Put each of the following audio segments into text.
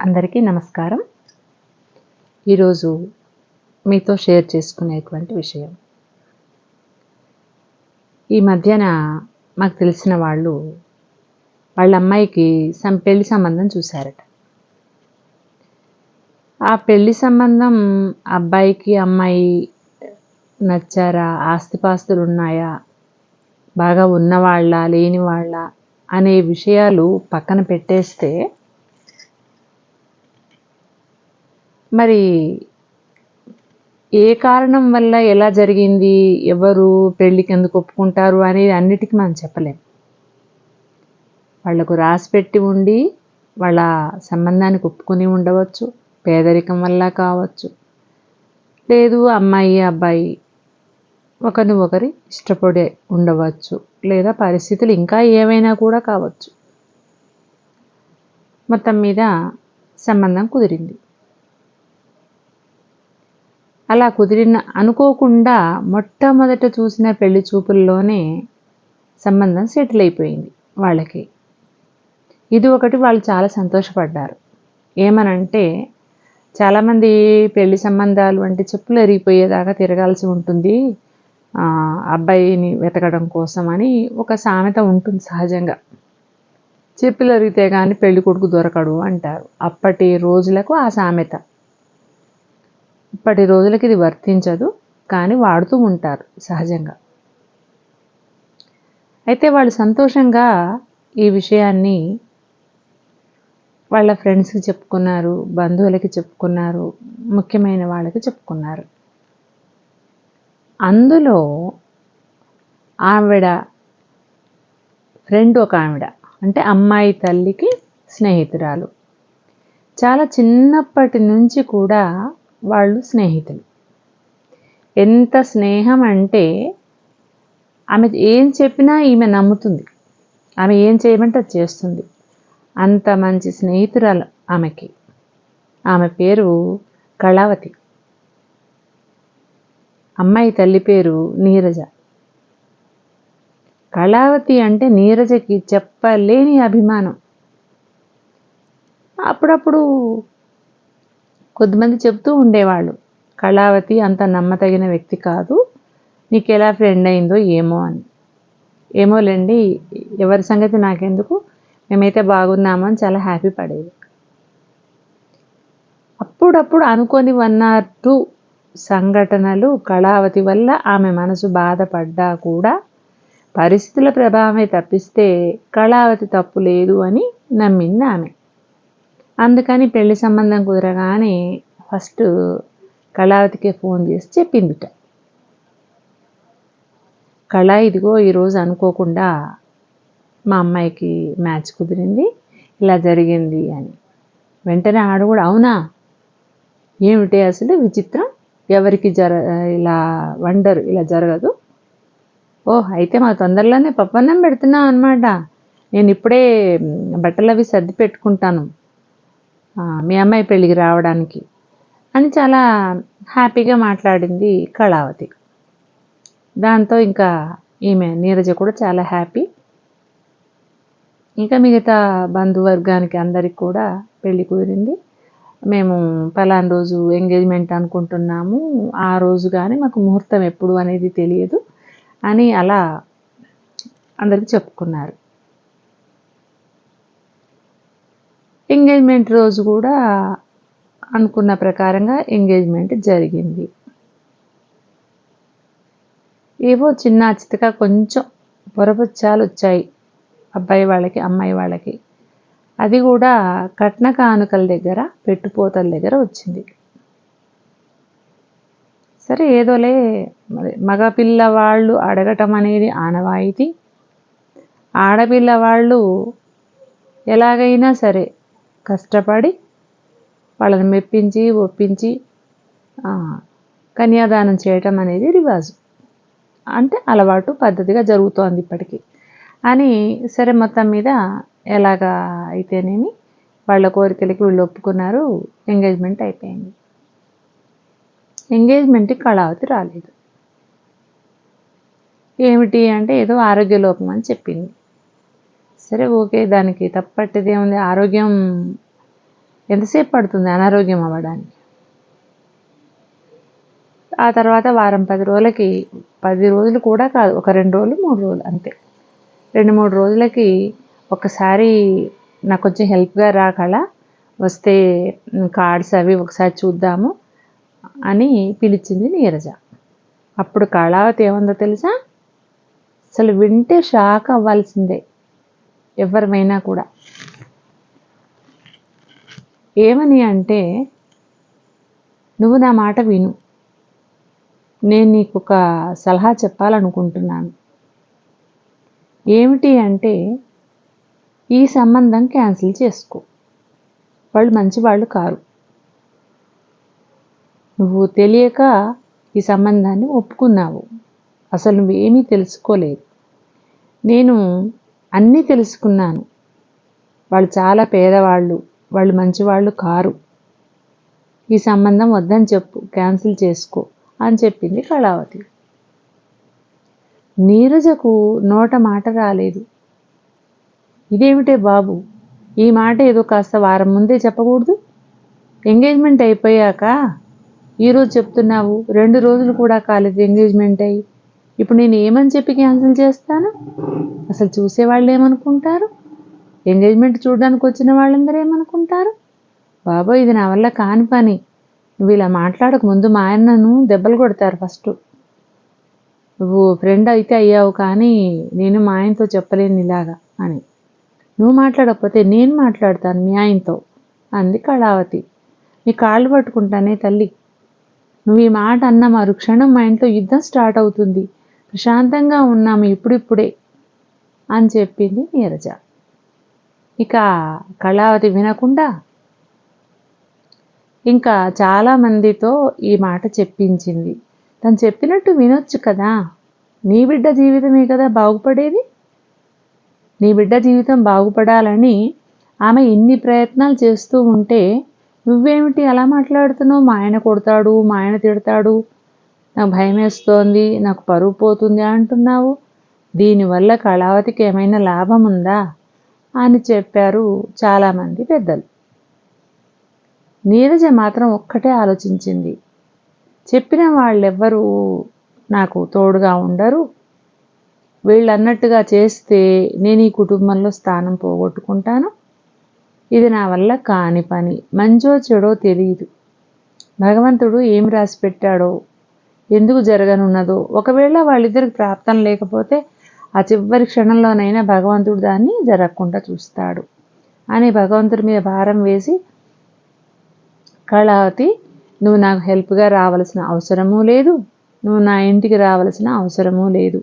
అందరికీ నమస్కారం. ఈరోజు మీతో షేర్ చేసుకునేటువంటి విషయం. ఈ మధ్యన మాకు తెలిసిన వాళ్ళు వాళ్ళ అమ్మాయికి సం పెళ్ళి సంబంధం చూశారట. ఆ పెళ్ళి సంబంధం అబ్బాయికి అమ్మాయి నచ్చారా ఆస్తిపాస్తులు ఉన్నాయా బాగా ఉన్నవాళ్ళ లేని వాళ్ళ అనే విషయాలు పక్కన పెట్టేస్తే మరి ఏ కారణం వల్ల ఎలా జరిగింది? ఎవరు పెళ్ళికి ఎందుకు ఒప్పుకుంటారు? అనేది అన్నిటికీ మనం చెప్పలేం. వాళ్ళకు రాసి పెట్టి ఉండి వాళ్ళ సంబంధానికి ఒప్పుకొని ఉండవచ్చు. పేదరికం వల్ల కావచ్చు. లేదు అమ్మాయి అబ్బాయి ఒకరిని ఒకరి ఇష్టపడే ఉండవచ్చు. లేదా పరిస్థితులు ఇంకా ఏమైనా కూడా కావచ్చు. మొత్తం మీద సంబంధం కుదిరింది. అలా కుదిరిన అనుకోకుండా మొట్టమొదట చూసిన పెళ్ళి చూపుల్లోనే సంబంధం సెటిల్ అయిపోయింది వాళ్ళకి. ఇది ఒకటి వాళ్ళు చాలా సంతోషపడ్డారు. ఏమనంటే చాలామంది పెళ్ళి సంబంధాలు అంటే చెప్పులు ఎరిగిపోయేదాకా తిరగాల్సి ఉంటుంది. అబ్బాయిని వెతకడం కోసం అని ఒక సామెత ఉంటుంది సహజంగా. చెప్పులు అరిగితే కానీ పెళ్ళి కొడుకు దొరకడు అంటారు. అప్పటి రోజులకు ఆ సామెత. ఇప్పటి రోజులకి ఇది వర్తించదు కానీ వాడుతూ ఉంటారు సహజంగా. అయితే వాళ్ళు సంతోషంగా ఈ విషయాన్ని వాళ్ళ ఫ్రెండ్స్కి చెప్పుకున్నారు బంధువులకి చెప్పుకున్నారు ముఖ్యమైన వాళ్ళకి చెప్పుకున్నారు. అందులో ఆవిడ ఫ్రెండ్ ఒక ఆవిడ అంటే అమ్మాయి తల్లికి స్నేహితురాలు. చాలా చిన్నప్పటి నుంచి కూడా వాళ్ళు స్నేహితులు. ఎంత స్నేహం అంటే ఆమె ఏం చెప్పినా ఈమె నమ్ముతుంది. ఆమె ఏం చేయమంటే అది చేస్తుంది. అంత మంచి స్నేహితురాలు ఆమెకి. ఆమె పేరు కళావతి. అమ్మాయి తల్లి పేరు నీరజ. కళావతి అంటే నీరజకి చెప్పలేని అభిమానం. అప్పుడప్పుడు కొద్దిమంది చెప్తూ ఉండేవాళ్ళు. కళావతి అంత నమ్మతగిన వ్యక్తి కాదు. నీకు ఎలా ఫ్రెండ్ అయిందో ఏమో అని. ఏమోలేండి ఎవరి సంగతి నాకెందుకు? మేమైతే బాగున్నామో అని చాలా హ్యాపీ పడేది. అప్పుడప్పుడు అనుకొని వన్ ఆర్ టూ సంఘటనలు కళావతి వల్ల ఆమె మనసు బాధపడ్డా కూడా పరిస్థితుల ప్రభావమే తప్పిస్తే కళావతి తప్పు లేదు అని నమ్మింది ఆమె. అందుకని పెళ్ళి సంబంధం కుదరగానే ఫస్ట్ కళావతికే ఫోన్ చేసి చెప్పిందిట. కళ ఇదిగో ఈరోజు అనుకోకుండా మా అమ్మాయికి మ్యాచ్ కుదిరింది ఇలా జరిగింది అని. వెంటనే ఆడు కూడా అవునా? ఏమిటి అసలు విచిత్రం? ఎవరికి జర ఇలా వండర్ ఇలా జరగదు? ఓహ్ అయితే మా తొందరలోనే పప్పన్నం పెడుతున్నాం అనమాట నేను ఇప్పుడే బట్టలు అవి సర్ది పెట్టుకుంటాను. మీ అమ్మాయి పెళ్ళికి రావడానికి అని చాలా హ్యాపీగా మాట్లాడింది కళావతి. దాంతో ఇంకా ఈమె నీరజ కూడా చాలా హ్యాపీ. ఇంకా మిగతా బంధువర్గానికి అందరికి కూడా పెళ్ళి కుదిరింది. మేము పలానా రోజు ఎంగేజ్మెంట్ అనుకుంటున్నాము. ఆ రోజు కానీ మాకు ముహూర్తం ఎప్పుడు అనేది తెలియదు అని అలా అందరికి చెప్పుకున్నారు. ఎంగేజ్మెంట్ రోజు కూడా అనుకున్న ప్రకారంగా ఎంగేజ్మెంట్ జరిగింది. ఏవో చిన్న చితక కొంచెం పొరపచ్చాలు వచ్చాయి అబ్బాయి వాళ్ళకి అమ్మాయి వాళ్ళకి. అది కూడా కట్న కానుకల దగ్గర పెట్టుపోతల దగ్గర వచ్చింది. సరే ఏదోలే మరి మగపిల్లవాళ్ళు అడగటం అనేది ఆనవాయితీ. ఆడపిల్లవాళ్ళు ఎలాగైనా సరే కష్టపడి వాళ్ళని మెప్పించి ఒప్పించి కన్యాదానం చేయటం అనేది రివాజు. అంటే అలవాటు పద్ధతిగా జరుగుతోంది ఇప్పటికీ. అని సరే మొత్తం మీద ఎలాగా అయితేనేమి వాళ్ళ కోరికలకి వీళ్ళు ఒప్పుకున్నారు ఎంగేజ్మెంట్ అయిపోయింది. ఎంగేజ్మెంట్కి కళావతి రాలేదు. ఏమిటి అంటే ఏదో ఆరోగ్య లోపం అని చెప్పింది. సరే ఓకే దానికి తప్పట్టేది ఏముంది ఆరోగ్యం ఎంతసేపు పడుతుంది? అనారోగ్యం అవ్వడానికి. ఆ తర్వాత వారం పది రోజులకి పది రోజులు కూడా కాదు ఒక రెండు రోజులు మూడు రోజులు అంతే. రెండు మూడు రోజులకి ఒకసారి నాకు కొంచెం హెల్ప్గా రాకలా వస్తే కార్డ్స్ అవి ఒకసారి చూద్దాము అని పిలిచింది నీరజ. అప్పుడు కళావతి ఏముందో తెలుసా? అసలు వింటే షాక్ అవ్వాల్సిందే. ఎవరిమైనా కూడా. ఏమని అంటే నువ్వు నా మాట విను. నేను నీకు ఒక సలహా చెప్పాలనుకుంటున్నాను. ఏమిటి అంటే ఈ సంబంధం క్యాన్సిల్ చేసుకో. వాళ్ళు మంచి వాళ్ళు కారు. నువ్వు తెలియక ఈ సంబంధాన్ని ఒప్పుకున్నావు. అసలు నువ్వేమీ తెలుసుకోలేదు. నేను అన్నీ తెలుసుకున్నాను. వాళ్ళు చాలా పేదవాళ్ళు వాళ్ళు మంచివాళ్ళు కారు. ఈ సంబంధం వద్దని చెప్పు క్యాన్సిల్ చేసుకో అని చెప్పింది కళావతి. నీరజకు నోట మాట రాలేదు. ఇదేమిటే బాబు? ఈ మాట ఏదో కాస్త వారం ముందే చెప్పకూడదు? ఎంగేజ్మెంట్ అయిపోయాక? ఈరోజు చెప్తున్నావు రెండు రోజులు కూడా కాలేదు ఎంగేజ్మెంట్ అయ్యి ఇప్పుడు నేను ఏమని చెప్పి క్యాన్సిల్ చేస్తాను? అసలు చూసేవాళ్ళు ఏమనుకుంటారు? ఎంగేజ్మెంట్ చూడడానికి వచ్చిన వాళ్ళందరూ ఏమనుకుంటారు? బాబో ఇది నా వల్ల కాని పని. నువ్వు ఇలా మాట్లాడక ముందు మా ఆయనను దెబ్బలు కొడతారు ఫస్ట్. నువ్వు ఫ్రెండ్ అయితే అయ్యావు కానీ నేను మా ఆయనతో చెప్పలేను ఇలాగా అని. నువ్వు మాట్లాడకపోతే నేను మాట్లాడతాను మీ ఆయనతో అంది కళావతి. నీ కాళ్ళు పట్టుకుంటానే తల్లి. నువ్వు ఈ మాట అన్న మరుక్షణం మా ఇంట్లో యుద్ధం స్టార్ట్ అవుతుంది. ప్రశాంతంగా ఉన్నాము ఇప్పుడిప్పుడే అని చెప్పింది నీరజ. ఇక కళావతి వినకుండా ఇంకా చాలామందితో ఈ మాట చెప్పించింది. తను చెప్పినట్టు వినొచ్చు కదా. నీ బిడ్డ జీవితమే కదా బాగుపడేది? నీ బిడ్డ జీవితం బాగుపడాలని ఆమె ఇన్ని ప్రయత్నాలు చేస్తూ ఉంటే నువ్వేమిటి అలా మాట్లాడుతున్నావు? మా ఆయన కొడతాడు మా ఆయన తిడతాడు నాకు భయం వేస్తోంది నాకు పరువు పోతుంది అంటున్నావు. దీనివల్ల కళావతికి ఏమైనా లాభం ఉందా? అని చెప్పారు చాలామంది పెద్దలు. నీరజ మాత్రం ఒక్కటే ఆలోచించింది. చెప్పిన వాళ్ళెవ్వరూ నాకు తోడుగా ఉండరు. వీళ్ళు అన్నట్టుగా చేస్తే నేను ఈ కుటుంబంలో స్థానం పోగొట్టుకుంటాను. ఇది నా వల్ల కాని పని. మంచో చెడో తెలియదు భగవంతుడు ఏం రాసి పెట్టాడో ఎందుకు జరగనున్నదో. ఒకవేళ వాళ్ళిద్దరికి ప్రాప్తం లేకపోతే ఆ చివరి క్షణంలోనైనా భగవంతుడు దాన్ని జరగకుండా చూస్తాడు. అని భగవంతుడి మీద భారం వేసి కళావతి నువ్వు నాకు హెల్ప్గా రావాల్సిన అవసరమూ లేదు. నువ్వు నా ఇంటికి రావాల్సిన అవసరమూ లేదు.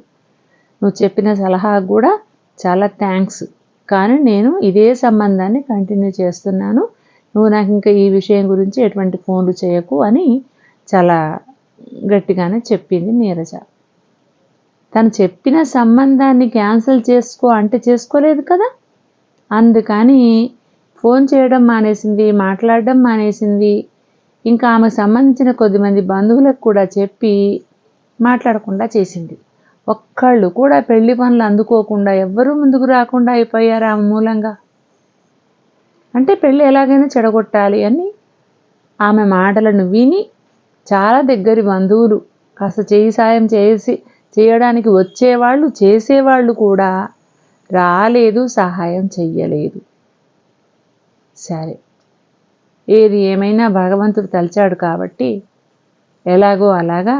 నువ్వు చెప్పిన సలహా కూడా చాలా థ్యాంక్స్ కానీ నేను ఇదే సంబంధాన్ని కంటిన్యూ చేస్తున్నాను. నువ్వు నాకు ఇంకా ఈ విషయం గురించి ఎటువంటి ఫోన్లు చేయకు అని చాలా గట్టిగానే చెప్పింది నీరజ. తను చెప్పిన సంబంధాన్ని క్యాన్సిల్ చేసుకో అంటే చేసుకోలేదు కదా? అందుకని ఫోన్ చేయడం మానేసింది మాట్లాడడం మానేసింది. ఇంకా ఆమెకు సంబంధించిన కొద్దిమంది బంధువులకు కూడా చెప్పి మాట్లాడకుండా చేసింది. ఒక్కళ్ళు కూడా పెళ్ళి పనులు అందుకోకుండా ఎవ్వరూ ముందుకు రాకుండా అయిపోయారు ఆమె మూలంగా. అంటే పెళ్ళి ఎలాగైనా చెడగొట్టాలి అని ఆమె మాటలను విని చాలా దగ్గరి బంధువులు. కాస్త చేయి సాయం చేసి చేయడానికి వచ్చేవాళ్ళు చేసేవాళ్ళు కూడా రాలేదు సహాయం చెయ్యలేదు. సరే. ఏది ఏమైనా భగవంతుడు తలిచాడు కాబట్టి ఎలాగో అలాగా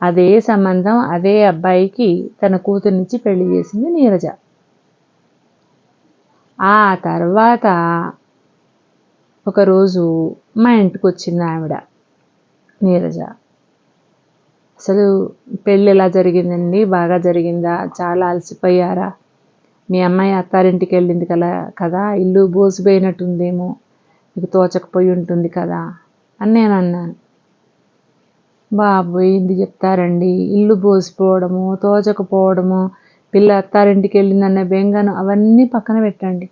అదే సంబంధం అదే అబ్బాయికి తన కూతుర్నిచ్చి పెళ్ళి చేసింది నీరజ. ఆ తర్వాత ఒకరోజు మా ఇంటికి వచ్చింది ఆవిడ నీరజ. అసలు పెళ్ళి ఎలా జరిగిందండి? బాగా జరిగిందా? చాలా అలసిపోయారా? మీ అమ్మాయి అత్తారింటికి వెళ్ళింది కదా కదా? ఇల్లు బోసిపోయినట్టుందేమో? మీకు తోచకపోయి ఉంటుంది కదా? అని నేను అన్నాను. బాబోయ్ ఇది చెప్తారండి. ఇల్లు బోసిపోవడము తోచకపోవడము పిల్ల అత్తారింటికి వెళ్ళిందన్న బెంగను అవన్నీ పక్కన పెట్టండి.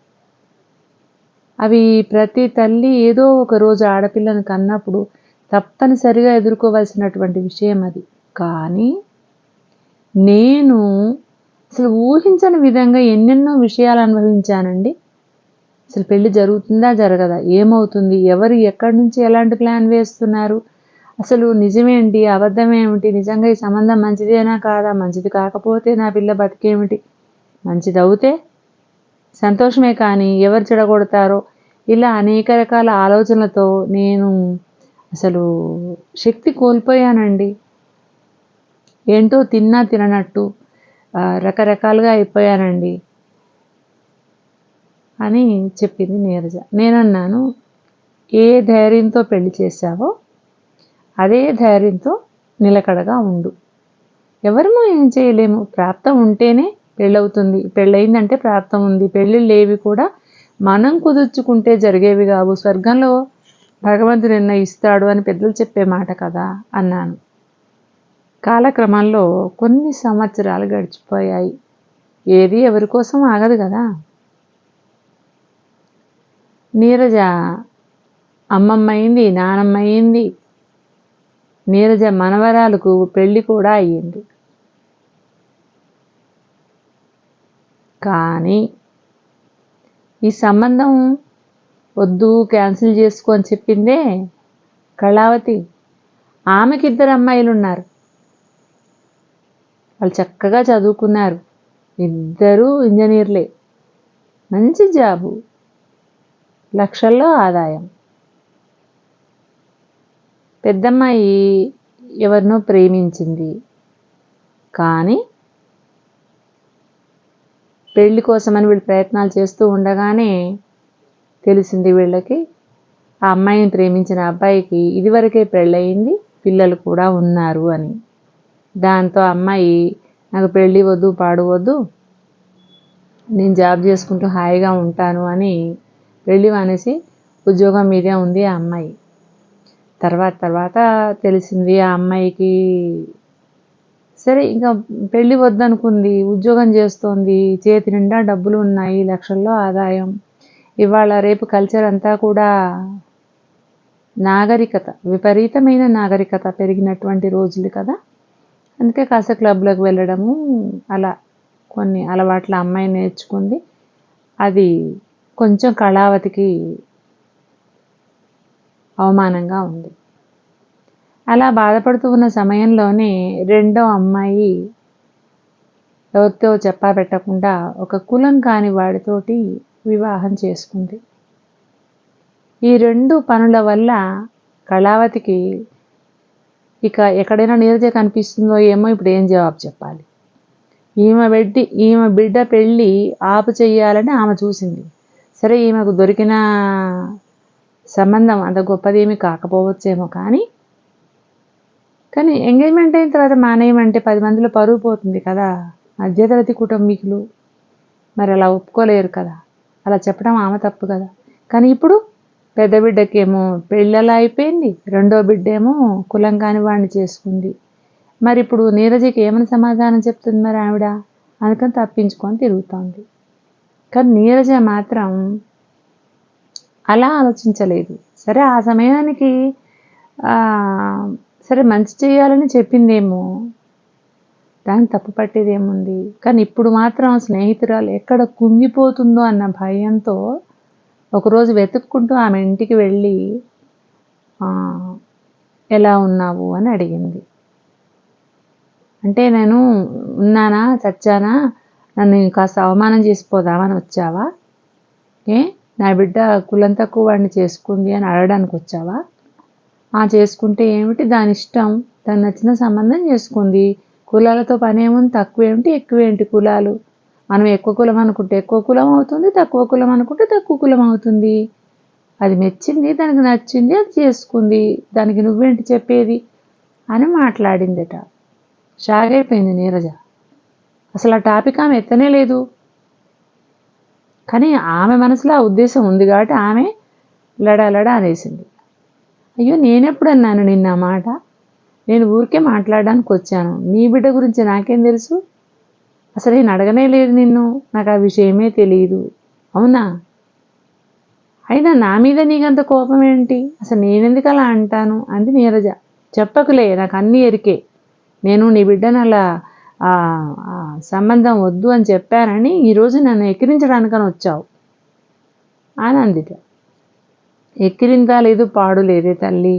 అవి ప్రతి తల్లి ఏదో ఒక రోజు ఆడపిల్లను కన్నప్పుడు తప్పనిసరిగా ఎదుర్కోవాల్సినటువంటి విషయం అది. కానీ నేను అసలు ఊహించని విధంగా ఎన్నెన్నో విషయాలు అనుభవించానండి. అసలు పెళ్ళి జరుగుతుందా జరగదా ఏమవుతుంది ఎవరు ఎక్కడి నుంచి ఎలాంటి ప్లాన్ వేస్తున్నారు అసలు నిజమేంటి అబద్ధమేమిటి నిజంగా ఈ సంబంధం మంచిదేనా కాదా మంచిది కాకపోతే నా పిల్ల బతికేమిటి మంచిది అవుతే సంతోషమే కానీ ఎవరు చెడగొడతారో ఇలా అనేక రకాల ఆలోచనలతో నేను అసలు శక్తి కోల్పోయానండి. ఏంటో తిన్నా తిననట్టు రకరకాలుగా అయిపోయానండి. అని చెప్పింది నీరజ. నేనన్నాను ఏ ధైర్యంతో పెళ్ళి చేశావో అదే ధైర్యంతో నిలకడగా ఉండు. ఎవరము ఏం చేయలేము. ప్రాప్తం ఉంటేనే పెళ్ళవుతుంది. పెళ్ళయిందంటే ప్రాప్తం ఉంది. పెళ్ళిళ్ళు ఏవి కూడా మనం కుదుర్చుకుంటే జరిగేవి కావు. స్వర్గంలో భగవంతుడు నిర్ణయిస్తాడు అని పెద్దలు చెప్పే మాట కదా అన్నాను. కాలక్రమంలో కొన్ని సంవత్సరాలు గడిచిపోయాయి. ఏది ఎవరి కోసం ఆగదు కదా. నీరజ అమ్మమ్మ అయింది నానమ్మ అయింది నీరజ మనవరాలకు పెళ్ళి కూడా అయ్యింది. కానీ ఈ సంబంధం వద్దు క్యాన్సిల్ చేసుకో అని చెప్పిందే కళావతి. ఆమెకి ఇద్దరు అమ్మాయిలు ఉన్నారు వాళ్ళు చక్కగా చదువుకున్నారు. ఇద్దరూ ఇంజనీర్లే. మంచి జాబు. లక్షల్లో ఆదాయం. పెద్దమ్మాయి ఎవరినో ప్రేమించింది. కానీ పెళ్ళి కోసమని వీళ్ళు ప్రయత్నాలు చేస్తూ ఉండగానే తెలిసింది వీళ్ళకి. ఆ అమ్మాయిని ప్రేమించిన అబ్బాయికి ఇదివరకే పెళ్ళయింది పిల్లలు కూడా ఉన్నారు అని. దాంతో అమ్మాయి నాకు పెళ్ళి వద్దు పాడు వద్దు నేను జాబ్ చేసుకుంటూ హాయిగా ఉంటాను అని పెళ్ళి మానేసి ఉద్యోగం మీదే ఉంది ఆ అమ్మాయి. తర్వాత తర్వాత తెలిసింది ఆ అమ్మాయికి సరే ఇంకా పెళ్ళి వద్దనుకుంది ఉద్యోగం చేస్తోంది చేతి నిండా డబ్బులు ఉన్నాయి లక్షల్లో ఆదాయం. ఇవాళ రేపు కల్చర్ అంతా కూడా నాగరికత విపరీతమైన నాగరికత పెరిగినటువంటి రోజులు కదా. అందుకే కాస్త క్లబ్లోకి వెళ్ళడము అలా కొన్ని అలవాట్ల అమ్మాయి నేర్చుకుంది. అది కొంచెం కళావతికి అవమానంగా ఉంది. అలా బాధపడుతూ ఉన్న సమయంలోనే రెండో అమ్మాయి ఎవరితో చెప్పా పెట్టకుండా ఒక కులం కాని వాడితోటి వివాహం చేసుకుంది. ఈ రెండు పనుల వల్ల కళావతికి ఇక ఎక్కడైనా నీరజ కనిపిస్తుందో ఏమో ఇప్పుడు ఏం జవాబు చెప్పాలి. ఈమె పెట్టి ఈమె బిడ్డ పెళ్ళి ఆపు చెయ్యాలని ఆమె చూసింది. సరే ఈమెకు దొరికిన సంబంధం అంత గొప్పదేమీ కాకపోవచ్చేమో కానీ కానీ ఎంగేజ్మెంట్ అయిన తర్వాత మానేయమంటే పది మందిలో పరుగు పోతుంది కదా. మధ్యతరగతి కుటుంబీకులు మరి అలా ఒప్పుకోలేరు కదా. అలా చెప్పడం ఆమె తప్పు కదా. కానీ ఇప్పుడు పెద్ద బిడ్డకేమో పెళ్ళలా అయిపోయింది రెండో బిడ్డేమో కులం కాని వాడిని చేసుకుంది. మరి ఇప్పుడు నీరజకి ఏమని సమాధానం చెప్తుంది మరి ఆవిడ? అందుకని తప్పించుకొని తిరుగుతోంది. కానీ నీరజ మాత్రం అలా ఆలోచించలేదు. సరే ఆ సమయానికి సరే మంచి చేయాలని చెప్పిందేమో దాన్ని తప్పు పట్టేదేముంది? కానీ ఇప్పుడు మాత్రం స్నేహితురాలు ఎక్కడ కుంగిపోతుందో అన్న భయంతో ఒకరోజు వెతుక్కుంటూ ఆమె ఇంటికి వెళ్ళి ఎలా ఉన్నావు? అని అడిగింది. అంటే నేను ఉన్నానా? చచ్చానా? నన్ను కాస్త అవమానం చేసిపోదామని వచ్చావా? ఏ? నా బిడ్డ కులం తక్కువ వాడిని చేసుకుంది అని అడగడానికి వచ్చావా? ఆ చేసుకుంటే ఏమిటి? దాని ఇష్టం. దాని నచ్చిన సంబంధం చేసుకుంది. కులాలతో పని ఏముంది? తక్కువ ఏమిటి ఎక్కువ ఏంటి కులాలు? మనం ఎక్కువ కులం అనుకుంటే ఎక్కువ కులం అవుతుంది తక్కువ కులం అనుకుంటే తక్కువ కులం అవుతుంది. అది మెచ్చింది దానికి నచ్చింది అది చేసుకుంది. దానికి నువ్వేంటి చెప్పేది? అని మాట్లాడిందట. షాక్ అయిపోయింది నీరజ. అసలు ఆ టాపిక్ ఆమె ఎత్తనే లేదు. కానీ ఆమె మనసులో ఆ ఉద్దేశం ఉంది కాబట్టి ఆమె లడా లడా అనేసింది. అయ్యో నేనెప్పుడు అన్నాను నిన్న మాట? నేను ఊరికే మాట్లాడడానికి వచ్చాను. నీ బిడ్డ గురించి నాకేం తెలుసు? అసలు నేను అడగనే లేదు నిన్ను. నాకు ఆ విషయమే తెలియదు అవునా? అయినా నా మీద నీకంత కోపం ఏంటి? అసలు నేనెందుకు అలా అంటాను? అంది నీరజ. చెప్పకులే నాకు అన్నీ ఎరికే. నేను నీ బిడ్డను అలా సంబంధం వద్దు అని చెప్పానని ఈరోజు నన్ను ఎక్కిరించడానికని వచ్చావు అని అందిట. ఎక్కిరిందా లేదు పాడు లేదే తల్లి.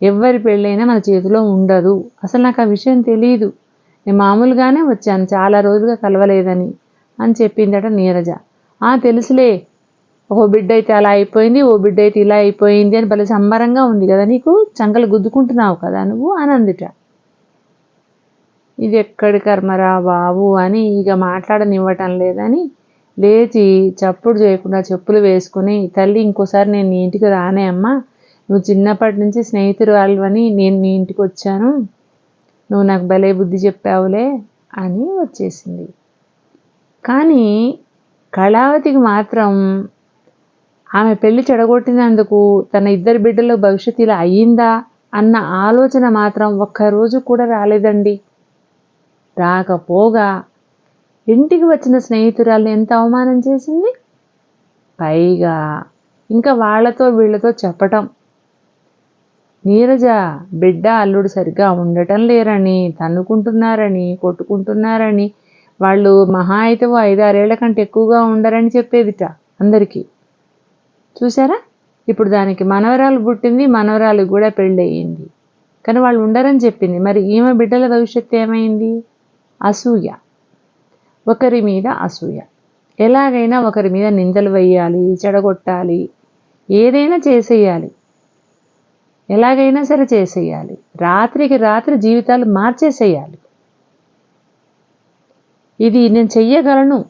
ఎవరి పెళ్ళైనా మన చేతిలో ఉండదు. అసలు నాకు ఆ విషయం తెలియదు నేను మామూలుగానే వచ్చాను చాలా రోజులుగా కలవలేదని అని చెప్పిందట నీరజ. ఆ తెలుసులే. ఓ బిడ్డ అయితే అలా అయిపోయింది ఓ బిడ్డ అయితే ఇలా అయిపోయింది అని భలే సంబరంగా ఉంది కదా నీకు? చంకలు గుద్దుకుంటున్నావు కదా నువ్వు? అని ఇది ఎక్కడి కర్మరా బాబు అని ఇక మాట్లాడనివ్వటం లేదని లేచి చప్పుడు చేయకుండా చెప్పులు వేసుకుని తల్లి ఇంకోసారి నేను నీ ఇంటికి రానే అమ్మా. నువ్వు చిన్నప్పటి నుంచి స్నేహితురాలు నేను నీ ఇంటికి వచ్చాను. నువ్వు నాకు భలే బుద్ధి చెప్పావులే అని వచ్చేసింది. కానీ కళావతికి మాత్రం ఆమె పెళ్ళి చెడగొట్టినందుకు తన ఇద్దరు బిడ్డల భవిష్యత్తు ఇలా అయ్యిందా అన్న ఆలోచన మాత్రం ఒక్కరోజు కూడా రాలేదండి. రాకపోగా ఇంటికి వచ్చిన స్నేహితురాల్ని ఎంత అవమానం చేసింది? పైగా ఇంకా వాళ్ళతో వీళ్ళతో చెప్పటం నీరజ బిడ్డ అల్లుడు సరిగ్గా ఉండటం లేరని తన్నుకుంటున్నారని కొట్టుకుంటున్నారని వాళ్ళు మహా అయితే ఓ ఐదారేళ్ళ కంటే ఎక్కువగా ఉండరని చెప్పేదిట అందరికీ. చూసారా ఇప్పుడు దానికి మనవరాలు పుట్టింది మనవరాలు కూడా పెళ్ళయింది. కానీ వాళ్ళు ఉండరని చెప్పింది. మరి ఈమె బిడ్డల భవిష్యత్తు ఏమైంది? అసూయ. ఒకరి మీద అసూయ. ఎలాగైనా ఒకరి మీద నిందలు వేయాలి చెడగొట్టాలి ఏదైనా చేసేయాలి. ఎలాగైనా సరే చేసేయాలి. రాత్రికి రాత్రి జీవితాలు మార్చేసేయాలి. ఇది నేను చెయ్యగలను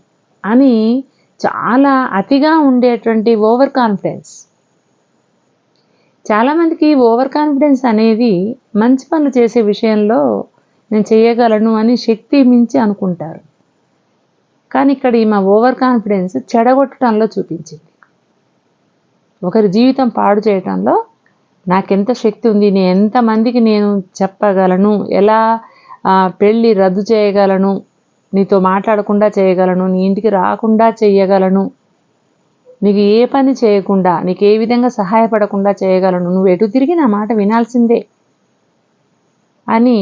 అని చాలా అతిగా ఉండేటువంటి ఓవర్ కాన్ఫిడెన్స్ చాలామందికి ఓవర్ కాన్ఫిడెన్స్ అనేది మంచి పనులు చేసే విషయంలో నేను చేయగలను అని శక్తి మించి అనుకుంటారు. కానీ ఇక్కడ ఈమె ఓవర్ కాన్ఫిడెన్స్ చెడగొట్టడంలో చూపించింది. ఒకరి జీవితం పాడు చేయటంలో నాకెంత శక్తి ఉంది నేను ఎంతమందికి నేను చెప్పగలను ఎలా పెళ్ళి రద్దు చేయగలను నీతో మాట్లాడకుండా చేయగలను నీ ఇంటికి రాకుండా చేయగలను నీకు ఏ పని చేయకుండా నీకు ఏ విధంగా సహాయపడకుండా చేయగలను. నువ్వు ఎటు తిరిగి నా మాట వినాల్సిందే అని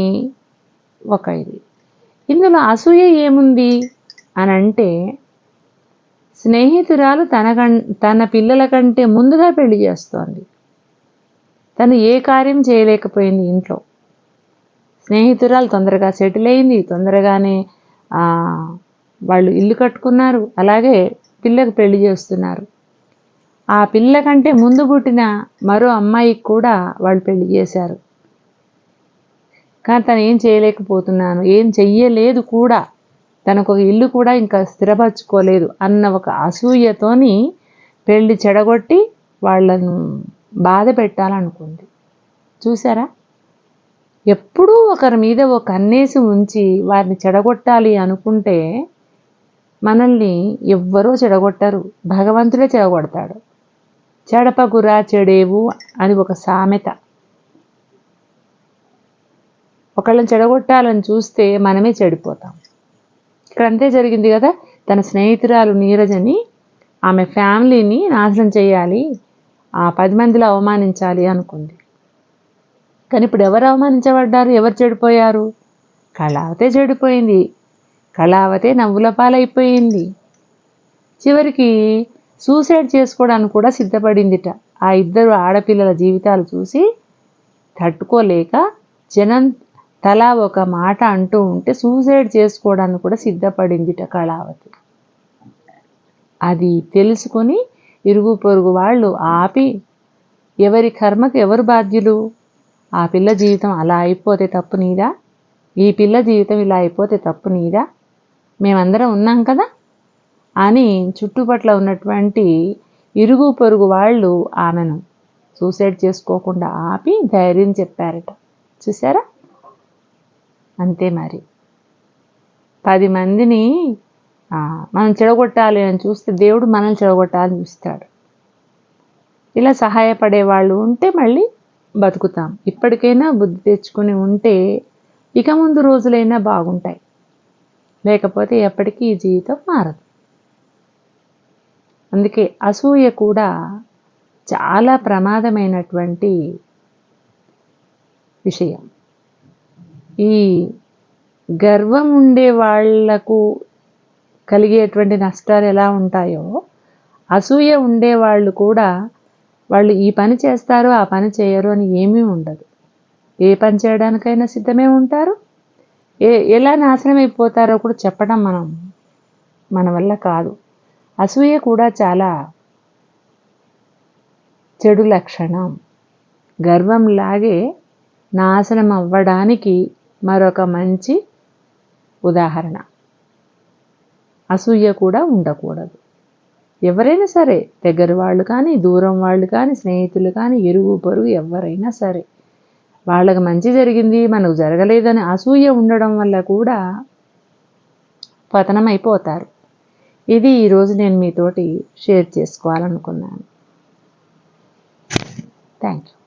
ఒక ఇది. ఇందులో అసూయ ఏముంది అని అంటే స్నేహితురాలు తన తన పిల్లల కంటే ముందుగా పెళ్ళి చేస్తోంది. తను ఏ కార్యం చేయలేకపోయింది ఇంట్లో. స్నేహితురాలు తొందరగా సెటిల్ అయింది. తొందరగానే వాళ్ళు ఇల్లు కట్టుకున్నారు. అలాగే పిల్లకు పెళ్ళి చేస్తున్నారు. ఆ పిల్ల కంటే ముందు పుట్టిన మరో అమ్మాయికి కూడా వాళ్ళు పెళ్ళి చేశారు. కానీ తను ఏం చేయలేకపోతున్నాను ఏం చెయ్యలేదు కూడా. తనకు ఒక ఇల్లు కూడా ఇంకా స్థిరపరచుకోలేదు అన్న ఒక అసూయతోని పెళ్ళి చెడగొట్టి వాళ్ళను బాధ పెట్టాలనుకుంది. చూసారా ఎప్పుడూ ఒకరి మీద ఒక కన్నేసి ఉంచి వారిని చెడగొట్టాలి అనుకుంటే మనల్ని ఎవ్వరూ చెడగొట్టరు. భగవంతుడే చెడగొడతాడు. చెడపగురా చెడేవు అని ఒక సామెత. ఒకళ్ళని చెడగొట్టాలని చూస్తే మనమే చెడిపోతాం. ఇక్కడ అంతే జరిగింది కదా? తన స్నేహితురాలు నీరజని ఆమె ఫ్యామిలీని నాశనం చేయాలి. ఆ పది మందిలో అవమానించాలి అనుకుంది. కానీ ఇప్పుడు ఎవరు అవమానించబడ్డారు? ఎవరు చెడిపోయారు? కళావతే చెడిపోయింది. కళావతే నవ్వుల పాలైపోయింది. చివరికి సూసైడ్ చేసుకోవడానికి కూడా సిద్ధపడిందిట. ఆ ఇద్దరు ఆడపిల్లల జీవితాలు చూసి తట్టుకోలేక జనం తలా ఒక మాట అంటూ ఉంటే సూసైడ్ చేసుకోవడానికి కూడా సిద్ధపడిందిట కళావతి. అది తెలుసుకొని ఇరుగు పొరుగు వాళ్ళు ఆపి ఎవరి కర్మకు ఎవరు బాధ్యులు? ఆ పిల్ల జీవితం అలా అయిపోతే తప్పు నీదా? ఈ పిల్ల జీవితం ఇలా అయిపోతే తప్పు నీదా? మేమందరం ఉన్నాం కదా? అని చుట్టుపట్ల ఉన్నటువంటి ఇరుగు పొరుగు వాళ్ళు ఆమెను సూసైడ్ చేసుకోకుండా ఆపి ధైర్యం చెప్పారట. చూసారా అంతే మరి. పది మందిని మనం చెడగొట్టాలి అని చూస్తే దేవుడు మనల్ని చెడగొట్టాలని చూస్తాడు. ఇలా సహాయపడే వాళ్ళు ఉంటే మళ్ళీ బతుకుతాం. ఇప్పటికైనా బుద్ధి తెచ్చుకొని ఉంటే ఇక ముందు రోజులైనా బాగుంటాయి. లేకపోతే ఎప్పటికీ ఈ జీవితం మారదు. అందుకే అసూయ కూడా చాలా ప్రమాదమైనటువంటి విషయం. ఈ గర్వం ఉండే వాళ్ళకు కలిగేటువంటి నష్టాలు ఎలా ఉంటాయో అసూయ ఉండేవాళ్ళు కూడా వాళ్ళు ఈ పని చేస్తారు ఆ పని చేయరు అని ఏమీ ఉండదు. ఏ పని చేయడానికైనా సిద్ధమే ఉంటారు. ఏ ఎలా నాశనం అయిపోతారో కూడా చెప్పడం మనం మన వల్ల కాదు. అసూయ కూడా చాలా చెడు లక్షణం. గర్వంలాగే నాశనం అవ్వడానికి మరొక మంచి ఉదాహరణ. అసూయ కూడా ఉండకూడదు. ఎవరైనా సరే దగ్గర వాళ్ళు కానీ దూరం వాళ్ళు కానీ స్నేహితులు కానీ ఎరుగు పొరుగు ఎవరైనా సరే వాళ్ళకి మంచి జరిగింది మనకు జరగలేదని అసూయ ఉండడం వల్ల కూడా పతనమైపోతారు. ఇది ఈరోజు నేను మీతోటి షేర్ చేసుకోవాలనుకున్నాను. Thank you